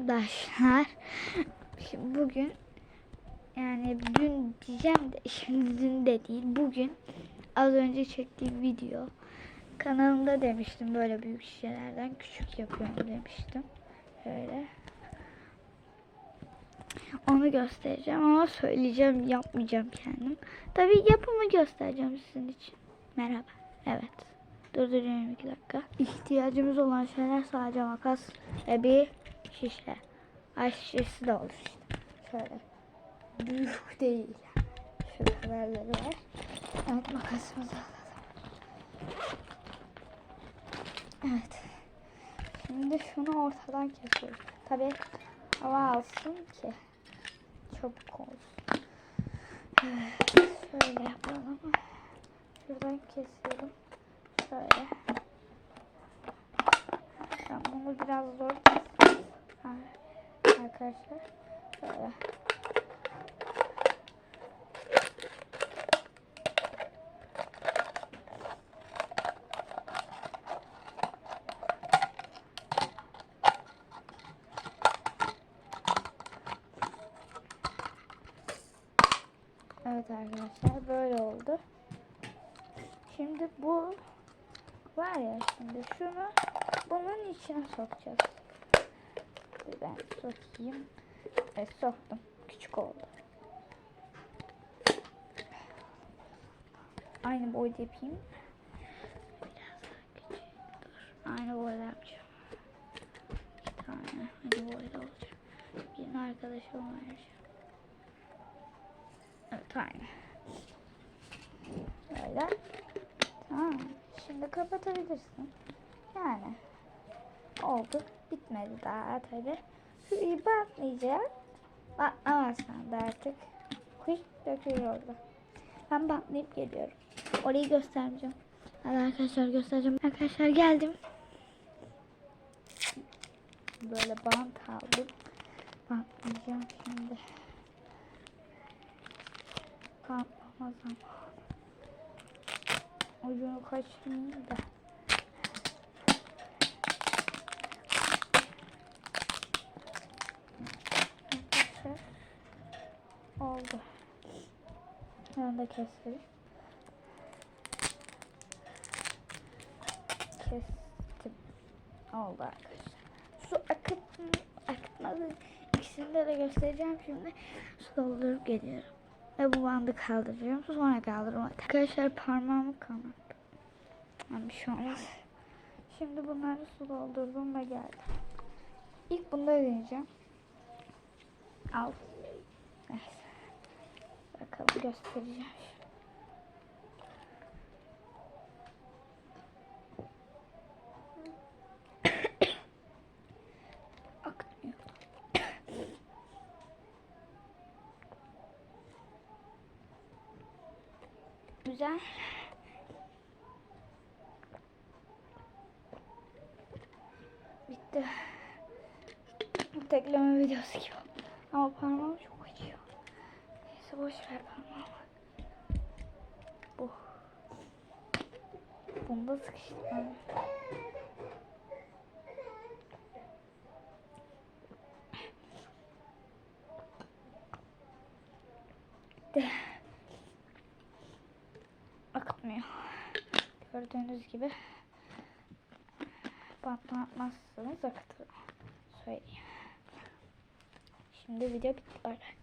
Arkadaşlar şimdi bugün yani dün diyeceğim de şimdi dün de değil bugün az önce çektiğim video kanalımda demiştim böyle büyük şişelerden küçük yapıyorum demiştim. Şöyle. Onu göstereceğim ama söyleyeceğim yapmayacağım kendim. Tabii yapımı göstereceğim sizin için. Merhaba. Evet. Durduruyorum iki dakika. İhtiyacımız olan şeyler sadece makas ve bir şişe. Ay şişesi de olur işte. Şöyle. Büyük değil. Şu kadarları var. Evet makasımızı alalım. Evet. Şimdi şunu ortadan kesiyoruz. Tabii hava alsın ki çabuk olsun. Evet, şöyle yapalım. Şuradan kesiyorum. Şöyle. Ben bunu biraz zor Arkadaşlar. Şöyle. Evet arkadaşlar böyle oldu. Şimdi bu var ya şimdi şunu bunun içine sokacağız. Bir Ben sokayım. Evet soktum. Küçük oldu. Aynı boyda yapayım. Biraz daha küçük. Dur. Aynı boyda yapacağım. İki tane. Aynı boyda olacak. Birini arkadaşıma vereceğim. Evet aynı. Böyle. Tamam. Şimdi kapatabilirsin. Yani. Oldu. Bitmedi daha tabi. Şurayı bantlayacağız. Bantlamazsan da artık. Kuş dökülüyor orada. Ben bantlayıp geliyorum. Orayı göstermeyeceğim. Hadi arkadaşlar göstereceğim. Arkadaşlar geldim. Böyle bant aldım. Bantlayacağım şimdi. Kalkmaz ama. Ucunu kaçırmayayım da. Oldu. Ben de keselim. Kestim. Oldu arkadaşlar. Su akıt akıtmadı. İkisini de göstereceğim şimdi. Su doldurup geliyorum. Ve bu bandı kaldıracağım. Sonra kaldırırım. Arkadaşlar parmağımı kanattı. Yani bir şey olmaz. Şimdi bunları su doldurdum ve geldim. İlk bunda deneyeceğim. Al. Neyse. Bakalım göstereceğim. Güzel. Bitti. Tekleme videosu gibi. Ama parmağım çok acıyor. Neyse boş parmağımı. Bu. Bunda sıkıştım. Bitti. Gördüğünüz gibi bantlatmazsanız akıtır. Söyleyeyim. Şimdi video bitti. Bay bay.